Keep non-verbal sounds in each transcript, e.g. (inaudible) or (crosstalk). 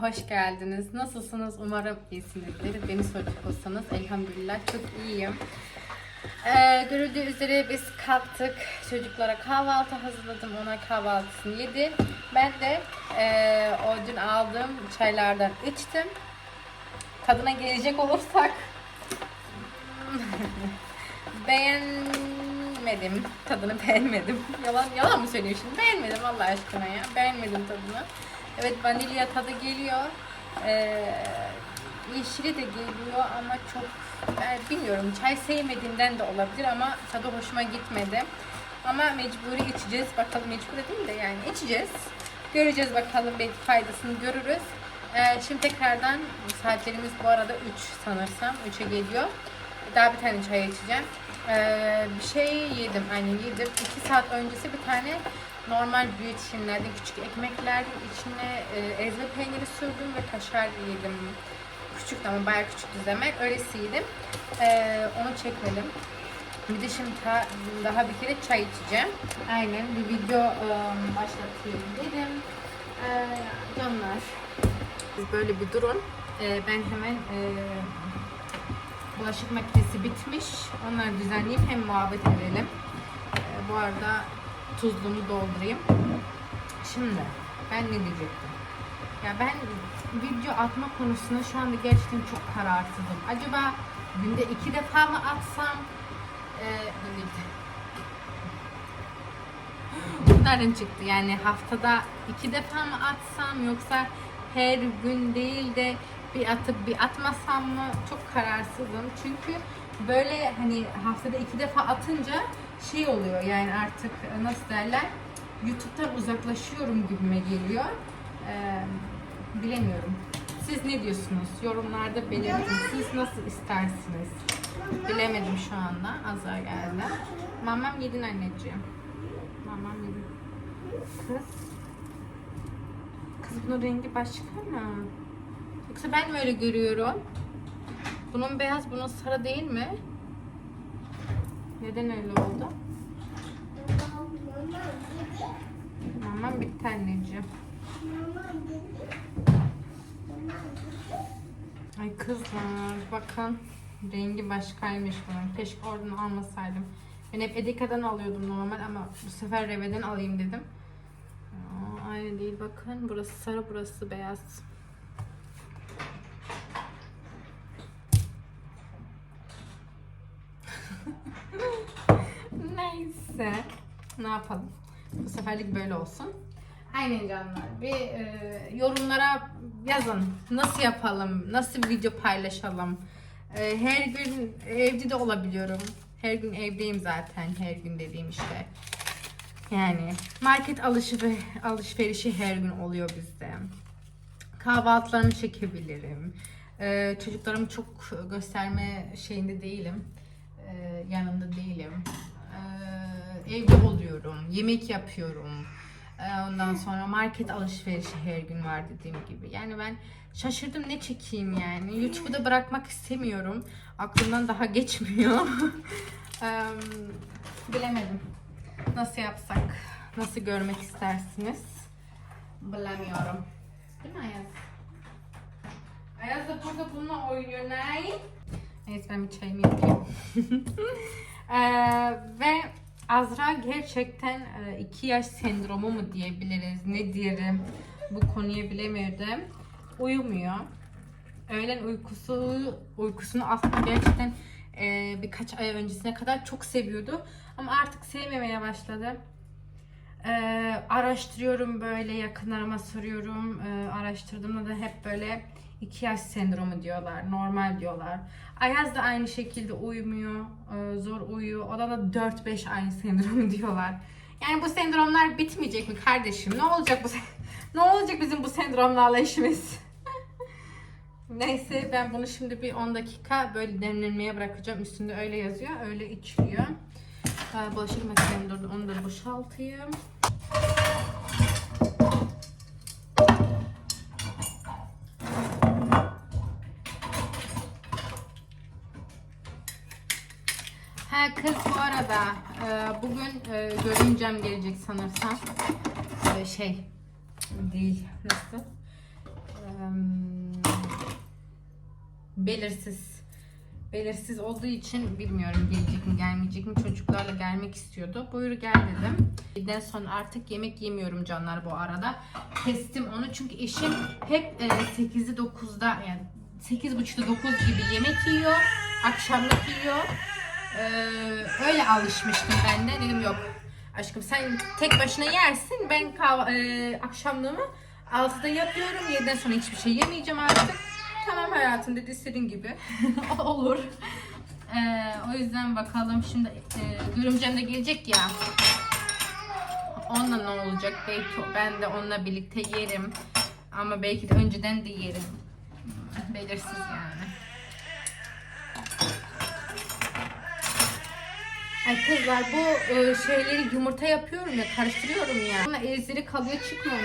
Hoş geldiniz. Nasılsınız? Umarım iyisinizdir. Beni soracak olsanız elhamdülillah çok iyiyim. Ee, görüldüğü üzere biz kalktık. Çocuklara kahvaltı hazırladım. Ona kahvaltısını yedi. Ben de ee, o dün aldığım çaylardan içtim. Tadına gelecek olursak (laughs) beğenmedim. Tadını beğenmedim. Yalan yalan mı söylüyorum şimdi? Beğenmedim Allah aşkına ya. Beğenmedim tadını. Evet vanilya tadı geliyor. Ee, yeşili de geliyor ama çok ben bilmiyorum çay sevmediğimden de olabilir ama tadı hoşuma gitmedi. Ama mecburi içeceğiz. Bakalım mecburi değil de yani içeceğiz. Göreceğiz bakalım belki faydasını görürüz. Ee, şimdi tekrardan saatlerimiz bu arada 3 sanırsam 3'e geliyor. Daha bir tane çay içeceğim. Ee, bir şey yedim, aynen yedim. 2 saat öncesi bir tane normal büyük şinlerden, küçük ekmeklerden içine e, ezme peyniri sürdüm ve kaşar yedim. Küçük ama bayağı küçük düzemek. Öylesi yedim. Ee, onu çekmedim. Bir de şimdi ta- daha bir kere çay içeceğim. Aynen bir video e, başlatayım dedim. Ee, canlar. Siz böyle bir durun. Ee, ben hemen e, bulaşık makinesi bitmiş. Onları düzenleyip hem muhabbet edelim. Bu arada tuzluğumu doldurayım. Şimdi ben ne diyecektim? Ya ben video atma konusunda şu anda gerçekten çok kararsızım. Acaba günde iki defa mı atsam? Ee, Nereden (gasps) çıktı? Yani haftada iki defa mı atsam yoksa her gün değil de bir atıp bir atmasam mı? Çok kararsızım. Çünkü böyle hani haftada iki defa atınca şey oluyor yani artık nasıl derler YouTube'dan uzaklaşıyorum gibime geliyor. Ee, bilemiyorum. Siz ne diyorsunuz? Yorumlarda belirtin. Siz nasıl istersiniz? Bilemedim şu anda. Azar geldi. Mamam yedin anneciğim. Mamam yedin. Kız. Kız bunun rengi başka mı? Yoksa ben mi öyle görüyorum? Bunun beyaz, bunun sarı değil mi? Neden öyle oldu? Mamam bitti anneciğim. Ay kızlar bakın rengi başkaymış bunun. Keşke oradan almasaydım. Ben hep Edika'dan alıyordum normal ama bu sefer Reve'den alayım dedim. Aa, aynı değil bakın. Burası sarı burası beyaz. Neyse. Ne yapalım? Bu seferlik böyle olsun. Aynen canlar. Bir e, yorumlara yazın. Nasıl yapalım? Nasıl bir video paylaşalım? E, her gün evde de olabiliyorum. Her gün evdeyim zaten. Her gün dediğim işte. Yani market alışveriş, alışverişi her gün oluyor bizde. Kahvaltılarımı çekebilirim. E, çocuklarımı çok gösterme şeyinde değilim. E, yanında değilim. E, evde oluyorum. Yemek yapıyorum. Ee, Ondan sonra market alışverişi her gün var dediğim gibi. Yani ben şaşırdım ne çekeyim yani. YouTube'u da bırakmak istemiyorum. Aklımdan daha geçmiyor. (laughs) Bilemedim. Nasıl yapsak? Nasıl görmek istersiniz? Bilemiyorum. Değil mi Ayaz? Ayaz da burada bununla oynuyor. Ne? Neyse ben bir çayımı yapayım. (laughs) Eee, ve Azra gerçekten e, iki yaş sendromu mu diyebiliriz, ne diyelim bu konuya bilemedim. Uyumuyor. Öğlen uykusu uykusunu aslında gerçekten e, birkaç ay öncesine kadar çok seviyordu. Ama artık sevmemeye başladı. E, araştırıyorum böyle yakınlarıma soruyorum. E, araştırdığımda da hep böyle iki yaş sendromu diyorlar. Normal diyorlar. Ayaz da aynı şekilde uyumuyor. e, zor uyuyor. O da da 4-5 aynı sendromu (laughs) diyorlar. Yani bu sendromlar bitmeyecek mi kardeşim? Ne olacak bu (laughs) Ne olacak bizim bu sendromlarla işimiz? (laughs) Neyse ben bunu şimdi bir 10 dakika böyle demlenmeye bırakacağım. Üstünde öyle yazıyor. Öyle içiliyor. Ee, Bulaşık makinem durdu. Onu da boşaltayım. Kız bu arada e, bugün e, görümcem gelecek sanırsam. E, şey değil. Nasıl? Em, belirsiz. Belirsiz olduğu için bilmiyorum gelecek mi gelmeyecek mi çocuklarla gelmek istiyordu. Buyur gel dedim. Birden sonra artık yemek yemiyorum canlar bu arada. Kestim onu çünkü eşim hep e, 8'i 9'da yani 8.30'da 9 gibi yemek yiyor. Akşamlık yiyor. E, öyle alışmıştım ben de. Dedim yok aşkım sen tek başına yersin. Ben kahv- e, akşamlığımı 6'da yapıyorum. 7'den sonra hiçbir şey yemeyeceğim artık. Tamam hayatım dedi istediğin gibi. (laughs) Olur. Ee, o yüzden bakalım şimdi e, görümcem de gelecek ya. Onunla ne olacak? Belki ben de onunla birlikte yerim. Ama belki de önceden de yerim. Belirsiz yani. Ay kızlar bu e, şeyleri yumurta yapıyorum ya karıştırıyorum ya. Ama ezleri kalıyor çıkmıyor.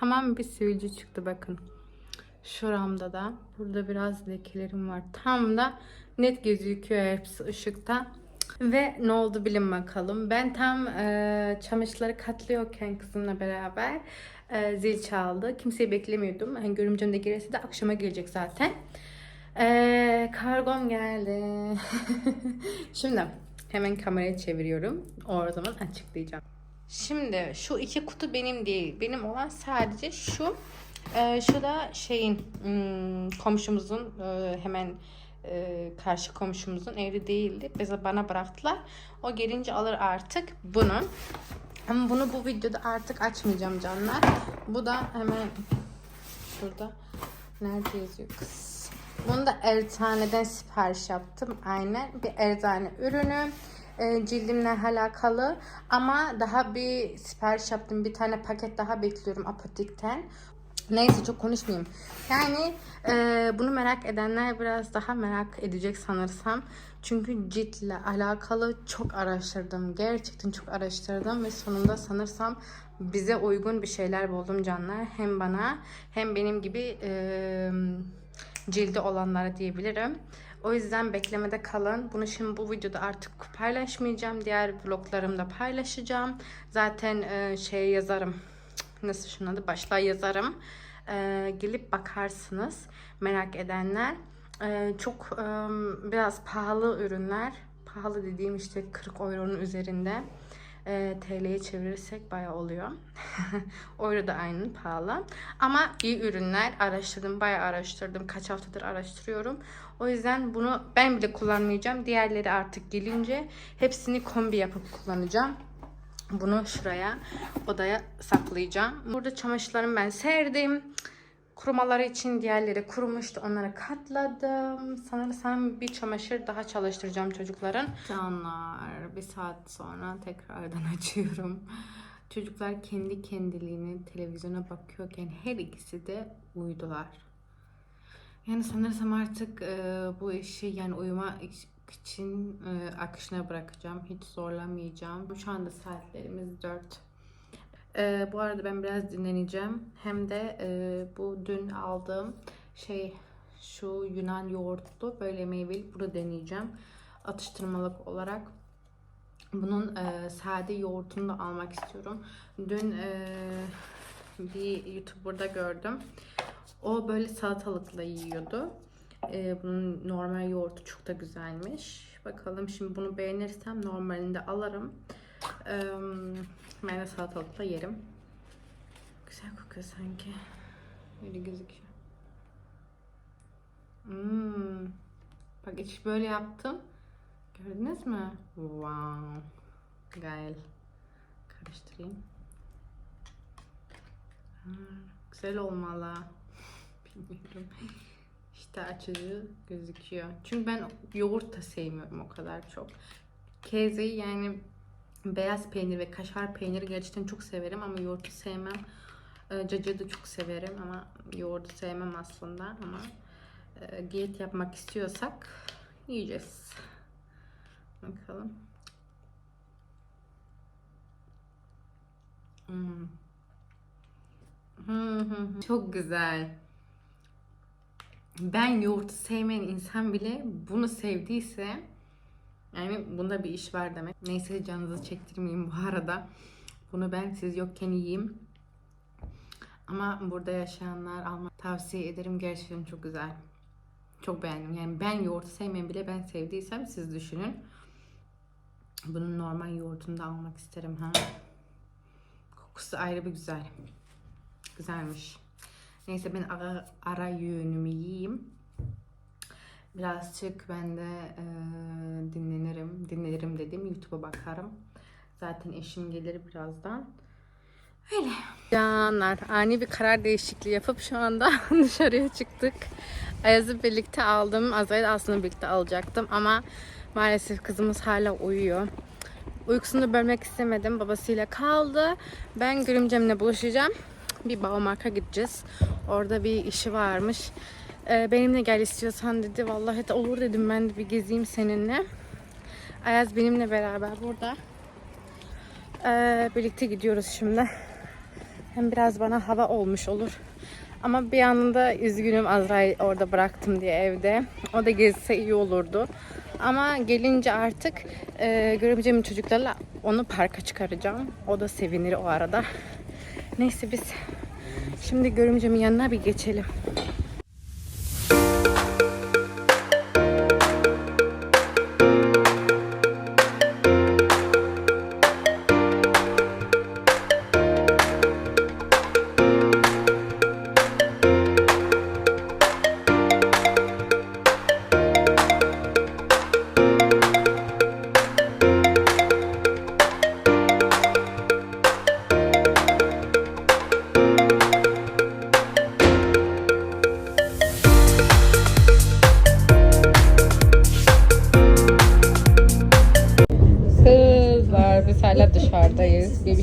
Tamam bir sivilce çıktı bakın. Şuramda da burada biraz lekelerim var. Tam da net gözüküyor hepsi ışıkta. Ve ne oldu bilin bakalım. Ben tam e, çamaşırları katlıyorken kızımla beraber e, zil çaldı. Kimseyi beklemiyordum. Hani görümcem de gelirse de akşama gelecek zaten. E, kargom geldi. (laughs) Şimdi hemen kamerayı çeviriyorum. O zaman açıklayacağım. Şimdi şu iki kutu benim değil. Benim olan sadece şu. Ee, şu da şeyin hmm, komşumuzun e, hemen e, karşı komşumuzun evli değildi. Bize bana bıraktılar. O gelince alır artık bunu. Ama bunu bu videoda artık açmayacağım canlar. Bu da hemen şurada nerede yazıyor kız? Bunu da Erzane'den sipariş yaptım. Aynen bir Erzane ürünü. E, cildimle alakalı ama daha bir sipariş yaptım. Bir tane paket daha bekliyorum apotikten. Neyse çok konuşmayayım. Yani e, bunu merak edenler biraz daha merak edecek sanırsam. Çünkü ciltle alakalı çok araştırdım. Gerçekten çok araştırdım ve sonunda sanırsam bize uygun bir şeyler buldum canlar. Hem bana hem benim gibi e, cildi olanlara diyebilirim. O yüzden beklemede kalın. Bunu şimdi bu videoda artık paylaşmayacağım. Diğer vloglarımda paylaşacağım. Zaten e, şey yazarım. Nasıl şunun adı? Başlığa yazarım. E, gelip bakarsınız. Merak edenler. E, çok e, biraz pahalı ürünler. pahalı dediğim işte 40 euronun üzerinde. E, TL'ye çevirirsek bayağı oluyor. (laughs) Euro da aynı pahalı. Ama iyi ürünler araştırdım, bayağı araştırdım. Kaç haftadır araştırıyorum. O yüzden bunu ben bile kullanmayacağım. Diğerleri artık gelince hepsini kombi yapıp kullanacağım. Bunu şuraya odaya saklayacağım. Burada çamaşırlarımı ben serdim. Kurumaları için diğerleri kurumuştu. Onları katladım. Sanırsam bir çamaşır daha çalıştıracağım çocukların. Canlar bir saat sonra tekrardan (laughs) açıyorum. Çocuklar kendi kendiliğine televizyona bakıyorken her ikisi de uyudular. Yani sanırsam artık e, bu işi yani uyuma için e, akışına bırakacağım. Hiç zorlamayacağım. Şu anda saatlerimiz 4. E, bu arada ben biraz dinleneceğim. Hem de e, bu dün aldığım şey şu Yunan yoğurtlu böyle meyveli bunu deneyeceğim. Atıştırmalık olarak. Bunun e, sade yoğurtunu da almak istiyorum. Dün e, bir YouTuber'da gördüm. O böyle salatalıkla yiyordu. Ee, bunun normal yoğurtu çok da güzelmiş. Bakalım şimdi bunu beğenirsem normalinde alırım. Ben de salatalıkla yerim. Güzel kokuyor sanki. Öyle gözüküyor. Hmm. Bak hiç böyle yaptım. Gördünüz mü? Wow. Güzel. Karıştırayım. Hmm, güzel olmalı. (laughs) Bilmiyorum. İşte açıcı gözüküyor. Çünkü ben yoğurt da sevmiyorum o kadar çok. Kezeyi yani beyaz peynir ve kaşar peyniri gerçekten çok severim ama yoğurtu sevmem. Ee, Cacığı da çok severim ama yoğurdu sevmem aslında ama e, diyet yapmak istiyorsak yiyeceğiz. Bakalım. Hmm. Hı hı hı. Çok güzel. Ben yoğurtu sevmeyen insan bile bunu sevdiyse yani bunda bir iş var demek. Neyse canınızı çektirmeyeyim bu arada. Bunu ben siz yokken yiyeyim. Ama burada yaşayanlar almak tavsiye ederim. Gerçekten çok güzel. Çok beğendim. Yani ben yoğurtu sevmeyen bile ben sevdiysem siz düşünün. Bunun normal yoğurtunu da almak isterim ha. Kokusu ayrı bir güzel. Güzelmiş. Neyse ben ara, ara yönümü yiyeyim. Birazcık ben de e, dinlenirim. Dinlenirim dedim. YouTube'a bakarım. Zaten eşim gelir birazdan. Öyle. Canlar ani bir karar değişikliği yapıp şu anda (laughs) dışarıya çıktık. Ayaz'ı birlikte aldım. Azra'yı aslında birlikte alacaktım ama maalesef kızımız hala uyuyor. Uykusunu bölmek istemedim. Babasıyla kaldı. Ben görümcemle buluşacağım. Bir Baumark'a gideceğiz. Orada bir işi varmış. Ee, benimle gel istiyorsan dedi. Vallahi de olur dedim ben de bir gezeyim seninle. Ayaz benimle beraber burada. Ee, birlikte gidiyoruz şimdi. Hem biraz bana hava olmuş olur. Ama bir yanında üzgünüm Azra'yı orada bıraktım diye evde. O da gezse iyi olurdu. Ama gelince artık e, görümcemin çocuklarla onu parka çıkaracağım. O da sevinir o arada. Neyse biz şimdi görümcemin yanına bir geçelim.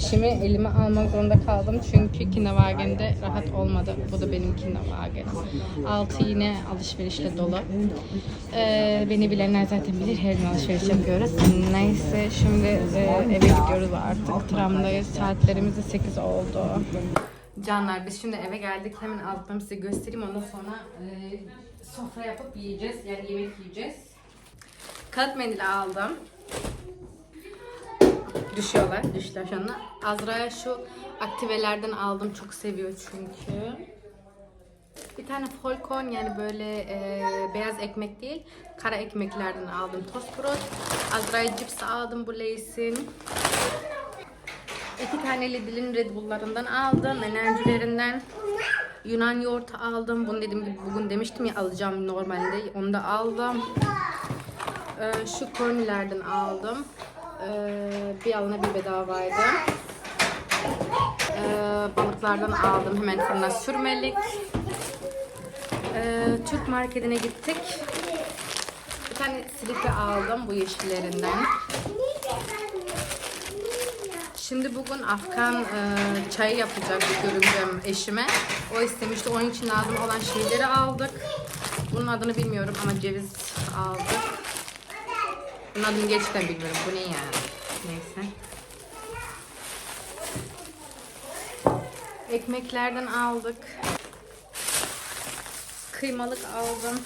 Bebişimi elime almak zorunda kaldım çünkü Kinderwagen'de rahat olmadı. Bu da benim Kinderwagen. Altı yine alışverişle dolu. Ee, beni bilenler zaten bilir her gün alışveriş yapıyoruz. Neyse şimdi e, eve gidiyoruz artık. Tramdayız. Saatlerimiz de 8 oldu. Canlar biz şimdi eve geldik. Hemen aldıklarımı size göstereyim. Ondan sonra e, sofra yapıp yiyeceğiz. Yani yemek yiyeceğiz. Kağıt mendil aldım düşüyorlar. Düştüler şu anda. Azra'ya şu aktivelerden aldım. Çok seviyor çünkü. Bir tane folkon yani böyle e, beyaz ekmek değil, kara ekmeklerden aldım tost brot. Azrail cips aldım bu Lay's'in. İki tane Lidl'in Red Bull'larından aldım, enerjilerinden. Yunan yoğurt aldım. Bunu dediğim gibi bugün demiştim ya alacağım normalde. Onu da aldım. Ee, şu kornilerden aldım. Ee, bir alana bir bedavaydı. Ee, balıklardan aldım. Hemen fırına sürmelik. Ee, Türk marketine gittik. Bir tane silike aldım bu yeşillerinden. Şimdi bugün Afgan e, çayı yapacak görümcem eşime. O istemişti. Onun için lazım olan şeyleri aldık. Bunun adını bilmiyorum ama ceviz aldık. Bunun adını gerçekten bilmiyorum. Bu ne ya? Neyse. Ekmeklerden aldık. Kıymalık aldım.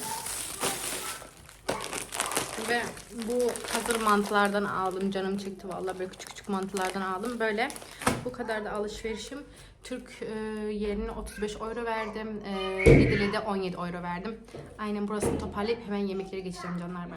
Ve bu hazır mantılardan aldım. Canım çekti vallahi böyle küçük küçük mantılardan aldım. Böyle bu kadar da alışverişim. Türk e, yerine 35 euro verdim. E, Lidl'e de 17 euro verdim. Aynen burasını toparlayıp hemen yemeklere geçeceğim canlar.